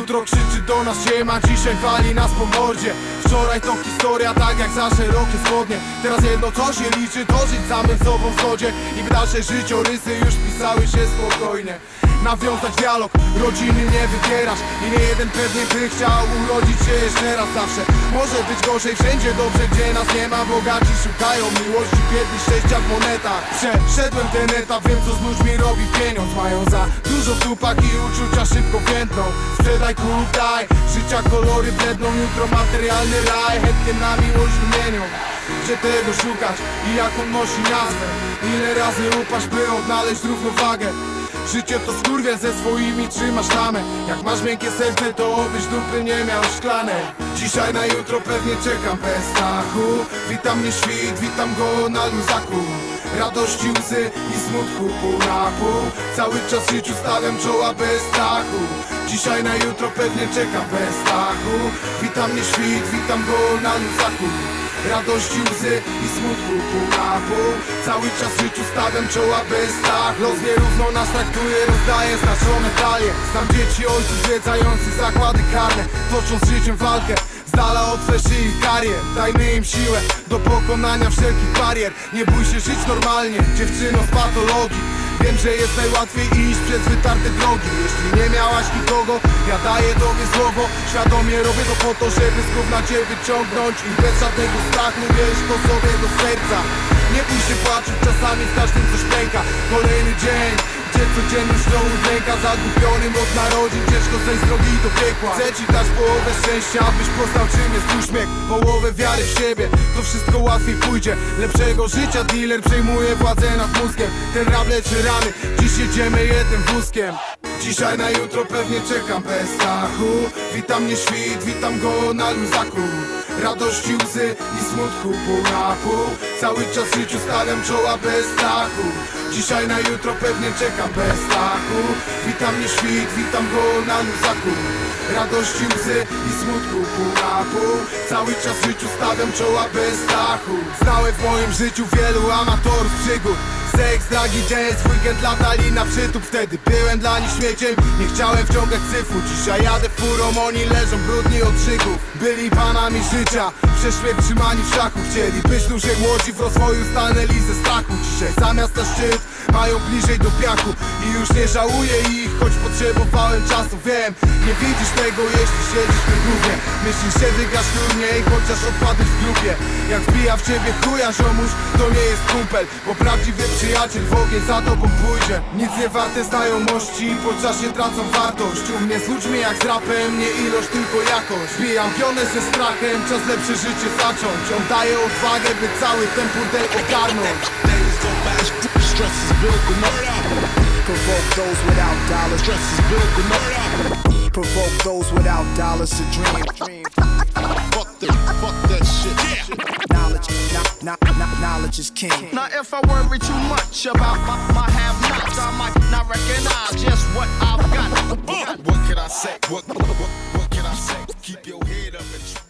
Jutro krzyczy do nas siema, dzisiaj wali nas po mordzie. Wczoraj to historia, tak jak za szerokie spodnie Teraz jedno co się liczy, to żyć samym sobą w zgodzie. I by dalsze życiorysy już pisały się spokojnie Nawiązać dialog, rodziny nie wybierasz I nie jeden pewnie by chciał urodzić się jeszcze raz zawsze. Może być gorzej wszędzie dobrze, gdzie nas nie ma Bogaci szukają miłości, biedni szczęścia w monetach. Przeszedłem ten etap, wiem co z ludźmi robi pieniądz. Mają za dużo dupach i uczucia szybko więdną. Sprzedaj kup, daj, życia kolory bledną Jutro materialny raj, chętnie na miłość wymienią. Gdzie tego szukać i jak on nosi nazwę? Ile razy upaść, by odnaleźć równowagę Życie to skurwiel ze swoimi trzymasz tamę. Jak masz miękkie serce to obyś dupy nie miał szklanej Dzisiaj na jutro pewnie czekam bez strachu. Witam mnie świt, witam go na luzaku. Radości, łzy i smutku pół na pół Cały czas życiu stawiam czoła bez strachu. Dzisiaj na jutro pewnie czekam bez strachu. Witam mnie świt, witam go na luzaku Radości, łzy i smutku pół na Cały czas życiu stawiam czoła bez strach Los nierówno nas traktuje, rozdaje znaczone talie. Znam dzieci ojców zwiedzających zakłady karne Toczą z życiem walkę. Z dala od i karier Dajmy im siłę do pokonania wszelkich barier. Nie bój się żyć normalnie, dziewczyno z patologii Wiem, że jest najłatwiej iść przez wytarte drogi. Jeśli nie miałaś nikogo, ja daję tobie słowo. Świadomie robię to po to, żeby z gówna cię wyciągnąć. I bez żadnego strachu wieść to sobie do serca. Nie bój się patrzeć, czasami w każdym coś pęka. Kolejny dzień, gdzie codzienność to udręka Zagubionym od narodzin, ciężko zejść z drogi do piekła. Chcę ci dać połowę szczęścia, abyś poznał czym jest uśmiech Połowę wiary w siebie, to wszystko łatwiej pójdzie. Lepszego życia dealer przejmuje władzę nad mózgiem. Ten rap leczy rany, dziś jedziemy jednym wózkiem. Dzisiaj na jutro pewnie czekam bez strachu. Witam mnie świt, witam go na luzaku. Radości, łzy i smutku pół na pół. Cały czas życiu stawiam czoła bez strachu Dzisiaj na jutro pewnie czekam bez strachu. Witam mnie świt, witam go na luzaku. Radości, łzy i smutku pół na pół Cały czas życiu stawiam czoła bez strachu. Znałem w moim życiu wielu amatorów przygód Seks, dragi, w weekend latali na przytup Wtedy byłem dla nich śmieciem, nie chciałem wciągać cyfru Dzisiaj jadę furą, oni leżą brudni od krzyków Byli panami życia, przeszły trzymani w szachu. Chcieli być dłużej młodzi, w rozwoju stanęli ze strachu. Dzisiaj zamiast na szczyt, mają bliżej do piachu. I już nie żałuję ich, choć potrzebowałem czasu Wiem, nie widzisz tego, jeśli siedzisz w tym głównie Myślisz, że wygrasz turniej, chociaż odpadłeś w grupie. Jak wbija w ciebie chuja ziomuś, to nie jest kumpel Bo prawdziwy przyjaciel w ogień za tobą pójdzie Nic nie warte znajomości, po czasie tracą wartość U mnie z ludźmi jak z rapem, nie ilość, tylko jakość Bijam pionę ze strachem, czas lepsze życie zacząć On daje odwagę, by cały ten burdel ogarnąć stress is building up. Provoke those without dollars. Stress is building up. Provoke those without dollars to dream. fuck kno- kno- kno- knowledge is king. Now if I worry too much about my, my have-nots, I might not recognize just what I've got. Uh, what can I say? What, what, what, what can I say? Keep your head up and.